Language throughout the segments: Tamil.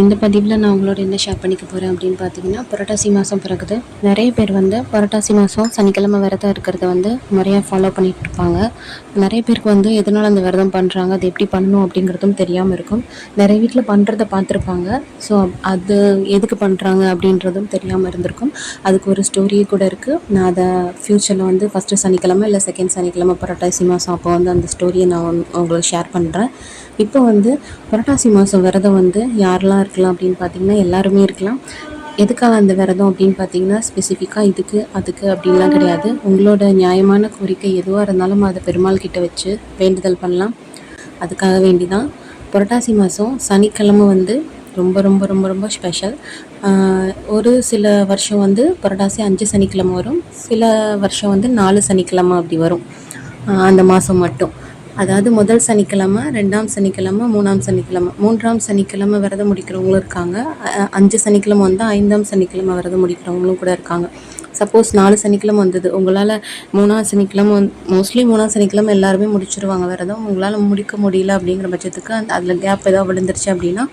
இந்த பதிவில் நான் உங்களோட என்ன ஷேர் பண்ணிக்க போகிறேன் அப்படின்னு பார்த்தீங்கன்னா புரட்டாசி மாதம் பிறகுது. நிறைய பேர் வந்து புரட்டாசி மாதம் சனிக்கிழமை விரதம் இருக்கிறத வந்து முறையாக ஃபாலோ பண்ணிகிட்டு இருப்பாங்க. நிறைய பேருக்கு வந்து எதனால் அந்த விரதம் பண்ணுறாங்க அது எப்படி பண்ணணும் அப்படிங்கிறதும் தெரியாமல் இருக்கும். நிறைய வீட்டில் பண்ணுறத பார்த்துருப்பாங்க. ஸோ அது எதுக்கு பண்ணுறாங்க அப்படின்றதும் தெரியாமல் இருந்திருக்கும். அதுக்கு ஒரு ஸ்டோரியே கூட இருக்குது நான் அதை ஃப்யூச்சரில் வந்து ஃபஸ்ட்டு சனிக்கிழமை இல்லை செகண்ட் சனிக்கிழமை புரட்டாசி மாதம் அப்போ வந்து அந்த ஸ்டோரியை நான் உங்களுக்கு ஷேர் பண்ணுறேன் இப்போ வந்து புரட்டாசி மாதம் விரதம் வந்து யாரெல்லாம் இருக்கலாம் அப்படின்னு பார்த்தீங்கன்னா எல்லாருமே இருக்கலாம். எதுக்காக அந்த விரதம் அப்படின்னு பார்த்தீங்கன்னா ஸ்பெசிஃபிக்காக இதுக்கு அதுக்கு அப்படின்லாம் கிடையாது. உங்களோட நியாயமான கோரிக்கை எதுவாக இருந்தாலும் அதை பெருமாள் கிட்ட வச்சு வேண்டுதல் பண்ணலாம். அதுக்காக வேண்டி தான் புரட்டாசி மாதம் சனிக்கிழமை வந்து ரொம்ப ரொம்ப ரொம்ப ரொம்ப ஸ்பெஷல் ஒரு சில வருஷம் வந்து புரட்டாசி அஞ்சு சனிக்கிழமை வரும். சில வருஷம் வந்து நாலு சனிக்கிழமை அப்படி வரும். அந்த மாதம் மட்டும். அதாவது முதல் சனிக்கிழமை ரெண்டாம் சனிக்கிழமை மூணாம் சனிக்கிழமை. மூன்றாம் சனிக்கிழமை விரதம் முடிக்கிறவங்களும் இருக்காங்க. அஞ்சு சனிக்கிழமை வந்து ஐந்தாம் சனிக்கிழமை விரதம் முடிக்கிறவங்களும் கூட இருக்காங்க. சப்போஸ் நாலு சனிக்கிழமை வந்தது. உங்களால் மூணாம் சனிக்கிழமை வந்து மோஸ்ட்லி மூணாம் சனிக்கிழமை எல்லாருமே முடிச்சிருவாங்க விரதம். உங்களால் முடிக்க முடியல அப்படிங்கிற பட்சத்துக்கு அந்த அதில் கேப் ஏதாவது விழுந்துருச்சு அப்படின்னா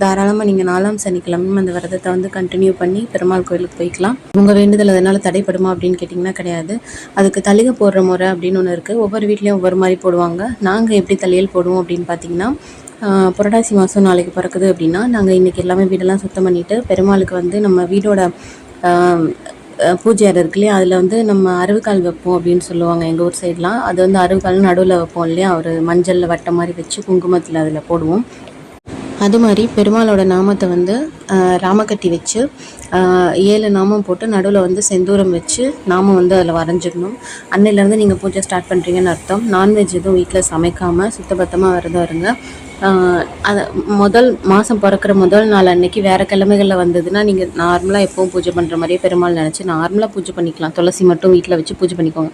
தாராளமாக நீங்கள் நாலாம் சனிக்கிழமையும் அந்த விரதத்தை வந்து கண்டினியூ பண்ணி பெருமாள் கோயிலுக்கு போய்க்கலாம். உங்கள் வேண்டுதல் அதனால் தடைப்படுமா அப்படின்னு கேட்டிங்கன்னா கிடையாது. அதுக்கு தளிகை போடுற முறை அப்படின்னு ஒன்று இருக்குது ஒவ்வொரு வீட்லேயும் ஒவ்வொரு மாதிரி போடுவாங்க. நாங்கள் எப்படி தலையல் போடுவோம் அப்படின்னு பார்த்தீங்கன்னா புரட்டாசி மாதம் நாளைக்கு பிறக்குது அப்படின்னா நாங்கள் இன்றைக்கி எல்லாமே வீடெல்லாம் சுத்தம் பண்ணிவிட்டு பெருமாளுக்கு வந்து நம்ம வீடோட பூஜை அறை இருக்கு இல்லையா? அதில் வந்து நம்ம அருவுக்கால் வைப்போம் அப்படின்னு சொல்லுவாங்க எங்கள் ஊர் சைட்லாம் அது வந்து அருவுக்கால் நடுவில் வைப்போம் இல்லையா? ஒரு மஞ்சளில் வட்ட மாதிரி வச்சு குங்குமத்தில் அதில் போடுவோம். அது மாதிரி பெருமாளோட நாமத்தை வந்து ராமக்கட்டி வச்சு ஏழு நாமம் போட்டு நடுவில் வந்து செந்தூரம் வச்சு நாமம் வந்து அதில் வரைஞ்சிடணும். அன்னையிலேருந்து நீங்கள் பூஜை ஸ்டார்ட் பண்ணுறீங்கன்னு அர்த்தம். நான்வெஜ் எதுவும் வீட்டில் சமைக்காமல் சுத்தபத்தமாக விரதம் இருங்க அது முதல் மாதம் பிறக்கிற முதல் நாள் அன்னைக்கு வேறு கிழமைகளில் வந்ததுன்னா நீங்கள் நார்மலாக எப்பவும் பூஜை பண்ணுற மாதிரியே பெருமாள் நினச்சி நார்மலாக பூஜை பண்ணிக்கலாம். துளசி மட்டும் வீட்டில் வச்சு பூஜை பண்ணிக்கோங்க.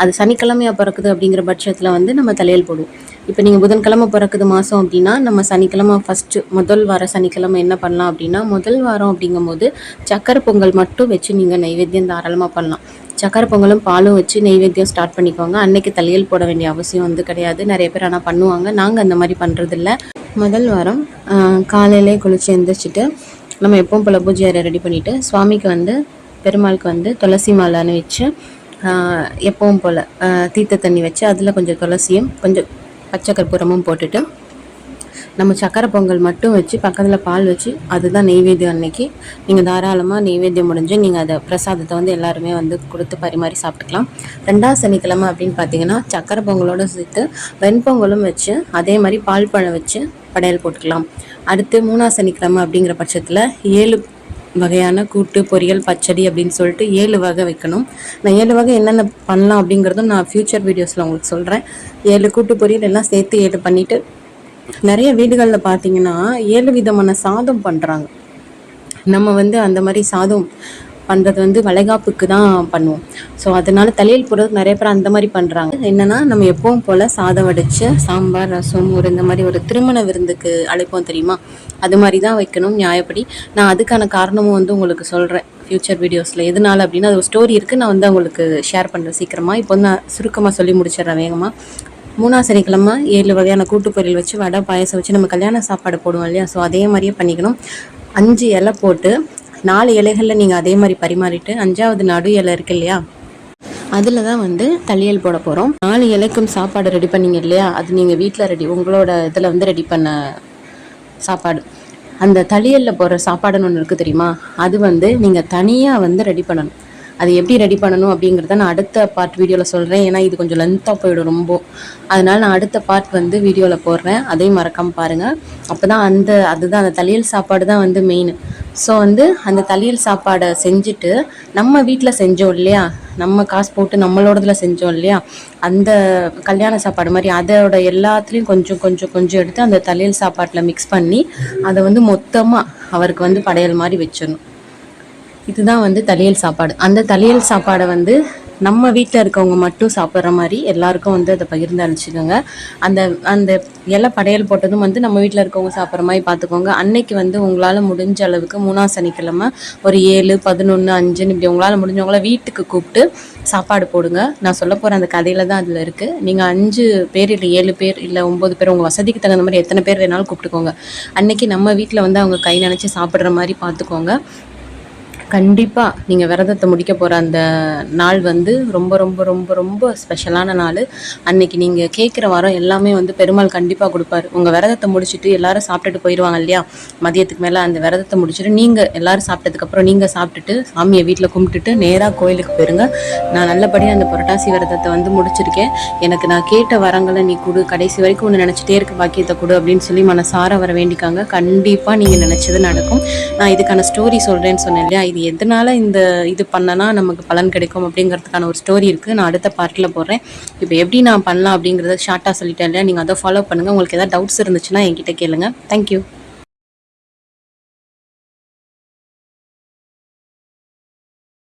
அது சனிக்கிழமையாக பிறக்குது அப்படிங்கிற பட்சத்தில் வந்து நம்ம தலையல் போடுவோம். இப்போ நீங்கள் புதன்கிழமை பிறக்குது மாதம் அப்படின்னா நம்ம சனிக்கிழமை ஃபஸ்ட்டு முதல் வார சனிக்கிழமை என்ன பண்ணலாம் அப்படின்னா முதல் வாரம் அப்படிங்கும்போது சக்கரை பொங்கல் மட்டும் வச்சு நீங்கள் நைவேத்தியம் தாராளமாக பண்ணலாம். சக்கரை பொங்கலும் பாலும் வச்சு நெய்வேத்தியம் ஸ்டார்ட் பண்ணிக்கோங்க. அன்னைக்கு தலையல் போட வேண்டிய அவசியம் வந்து கிடையாது. நிறைய பேர் ஆனால் பண்ணுவாங்க. நாங்கள் அந்த மாதிரி பண்ணுறதில்ல முதல் வாரம் காலையிலே குளிச்சு எந்திரிச்சிட்டு நம்ம எப்பவும் போல் பூஜை அறை ரெடி பண்ணிவிட்டு சுவாமிக்கு வந்து பெருமாளுக்கு வந்து துளசி மாலைன்னு வச்சு எப்பவும் போல் தீர்த்த தண்ணி வச்சு அதில் கொஞ்சம் துளசியும் கொஞ்சம் பச்சை கற்பூரமும் போட்டுட்டு நம்ம சக்கரை பொங்கல் மட்டும் வச்சு பக்கத்தில் பால் வச்சு அதுதான் நெய்வேத்தியம் அன்னைக்கு. நீங்கள் தாராளமாக நெய்வேத்தியம் முடிஞ்சு நீங்கள் அதை பிரசாதத்தை வந்து எல்லாருமே வந்து கொடுத்து பரிமாறி சாப்பிட்டுக்கலாம். ரெண்டாவது சனிக்கிழமை அப்படின்னு பார்த்தீங்கன்னா சக்கரை பொங்கலோடு சேர்த்து வெண்பொங்கலும் வச்சு அதே மாதிரி பால் பழம் வச்சு படையல் போட்டுக்கலாம். அடுத்து மூணாவது சனிக்கிழமை அப்படிங்கிற பட்சத்தில் ஏழு வகையான கூட்டு பொரியல் பச்சடி அப்படின்னு சொல்லிட்டு ஏழு வகை வைக்கணும். நான் ஏழு வகை என்னென்ன பண்ணலாம் அப்படிங்கிறதும் நான் ஃப்யூச்சர் வீடியோஸில் உங்களுக்கு சொல்கிறேன் ஏழு கூட்டு பொரியல் எல்லாம் சேர்த்து ஏழு பண்ணிவிட்டு நிறைய வீடுகளில் பார்த்தீங்கன்னா ஏழு விதமான சாதம் பண்ணுறாங்க நம்ம வந்து அந்த மாதிரி சாதம் பண்ணுறது வந்து வளைகாப்புக்கு தான் பண்ணுவோம். ஸோ அதனால தலையில் போடுறது நிறைய பேர் அந்த மாதிரி பண்ணுறாங்க என்னென்னா நம்ம எப்பவும் போல் சாதம் வடித்து சாம்பார் ரசம் ஒரு இந்த மாதிரி ஒரு திருமண விருந்துக்கு அழைப்போம் தெரியுமா? அது மாதிரி தான் வைக்கணும் நியாயப்படி. நான் அதுக்கான காரணமும் வந்து உங்களுக்கு சொல்கிறேன் ஃப்யூச்சர் வீடியோஸில் எதனால அப்படின்னா அது ஒரு ஸ்டோரி இருக்குது நான் வந்து உங்களுக்கு ஷேர் பண்ணுறேன் சீக்கிரமாக இப்போ வந்து நான் சுருக்கமாக சொல்லி முடிச்சிடுறேன் வேகமாக மூணாவது சனிக்கிழமை ஏழு வகையான கூட்டு பொரியல் வச்சு வடை பாயசம் வச்சு நம்ம கல்யாண சாப்பாடு போடுவோம் இல்லையா? ஸோ அதே மாதிரியே பண்ணிக்கணும். அஞ்சு இலை போட்டு நாலு இலைகளில் நீங்கள் அதே மாதிரி பரிமாறிட்டு அஞ்சாவது நடு இலை இருக்கு இல்லையா? அதில் தான் வந்து தளியல் போட போகிறோம் நாலு இலைக்கும் சாப்பாடு ரெடி பண்ணீங்க இல்லையா? அது நீங்கள் வீட்டில் ரெடி உங்களோட இதில் வந்து ரெடி பண்ண சாப்பாடு. அந்த தளியலில் போடுற சாப்பாடுன்னு ஒன்று இருக்குது தெரியுமா? அது வந்து நீங்கள் தனியாக வந்து ரெடி பண்ணணும். அது எப்படி ரெடி பண்ணணும் அப்படிங்கிறத நான் அடுத்த பார்ட் வீடியோவில் சொல்கிறேன் ஏன்னா இது கொஞ்சம் லென்த்தாக போயிடும் ரொம்ப. அதனால் நான் அடுத்த பார்ட் வந்து வீடியோவில் போடுறேன். அதையும் மறக்காமல் பாருங்கள் அப்போ தான் அந்த அதுதான் அந்த தலியல் சாப்பாடு தான் வந்து மெயின் ஸோ வந்து அந்த தலியல் சாப்பாடை செஞ்சுட்டு நம்ம வீட்டில் செஞ்சோம் இல்லையா? நம்ம காசு போட்டு நம்மளோடதுல செஞ்சோம் இல்லையா? அந்த கல்யாண சாப்பாடு மாதிரி அதோட எல்லாத்துலேயும் கொஞ்சம் கொஞ்சம் கொஞ்சம் எடுத்து அந்த தலையல் சாப்பாட்டில் மிக்ஸ் பண்ணி அதை வந்து மொத்தமாக அவருக்கு வந்து படையல் மாதிரி வச்சிடணும். இதுதான் வந்து தலையல் சாப்பாடு. அந்த தலையல் சாப்பாடை வந்து நம்ம வீட்டில் இருக்கவங்க மட்டும் சாப்பிட்ற மாதிரி எல்லாருக்கும் வந்து அதை பகிர்ந்து அழிச்சுக்கோங்க அந்த அந்த இலை படையல் போட்டதும் வந்து நம்ம வீட்டில் இருக்கவங்க சாப்பிட்ற மாதிரி பார்த்துக்கோங்க. அன்னைக்கு வந்து உங்களால் முடிஞ்ச அளவுக்கு மூணாம் சனிக்கிழமை ஒரு ஏழு பதினொன்று அஞ்சுன்னு இப்படி உங்களால் முடிஞ்சவங்கள வீட்டுக்கு கூப்பிட்டு சாப்பாடு போடுங்க. நான் சொல்ல போகிற அந்த கதையில தான் அதில் இருக்குது நீங்கள் அஞ்சு பேர் இல்லை ஏழு பேர் இல்லை ஒம்பது பேர் உங்கள் வசதிக்கு தகுந்த மாதிரி எத்தனை பேர் வேணாலும் கூப்பிட்டுக்கோங்க. அன்னைக்கு நம்ம வீட்டில் வந்து அவங்க கை நினச்சி சாப்பிட்ற மாதிரி பார்த்துக்கோங்க. கண்டிப்பாக நீங்கள் விரதத்தை முடிக்க போகிற அந்த நாள் வந்து ரொம்ப ரொம்ப ரொம்ப ரொம்ப ஸ்பெஷலான நாள். அன்னைக்கு நீங்கள் கேட்குற வாரம் எல்லாமே வந்து பெருமாள் கண்டிப்பாக கொடுப்பாரு. உங்கள் விரதத்தை முடிச்சுட்டு எல்லாரும் சாப்பிட்டுட்டு போயிடுவாங்க இல்லையா? மதியத்துக்கு மேலே அந்த விரதத்தை முடிச்சுட்டு நீங்கள் எல்லாரும் சாப்பிட்டதுக்கப்புறம் நீங்கள் சாப்பிட்டுட்டு சாமியை வீட்டில் கும்பிட்டுட்டு நேராக கோயிலுக்கு போயிருங்க. நான் நல்லபடியாக அந்த புரட்டாசி விரதத்தை வந்து முடிச்சிருக்கேன். எனக்கு நான் கேட்ட வரங்களை நீ கொடு. கடைசி வரைக்கும் ஒன்று நினச்சிட்டே இருக்க பாக்கியத்தை கொடு அப்படின்னு சொல்லி மனசார வர வேண்டிக்காங்க. கண்டிப்பாக நீங்கள் நினச்சது நடக்கும். நான் இதுக்கான ஸ்டோரி சொல்கிறேன்னு சொன்னேன் இல்லையா? இது எதனால இந்த இது பண்ணனா நமக்கு பலன் கிடைக்கும் அப்படிங்கிறதுக்கான ஒரு ஸ்டோரி இருக்குது நான் அடுத்த பார்ட்டில் போடுறேன் இப்போ எப்படி நான் பண்ணலாம் அப்படிங்கிறத ஷார்ட்டாக சொல்லிட்டேன் இல்லையா? நீங்கள் அதை ஃபாலோ பண்ணுங்கள் உங்களுக்கு எதாவது டவுட்ஸ் இருந்துச்சுன்னா என்கிட்ட கேளுங்கள் தேங்க்யூ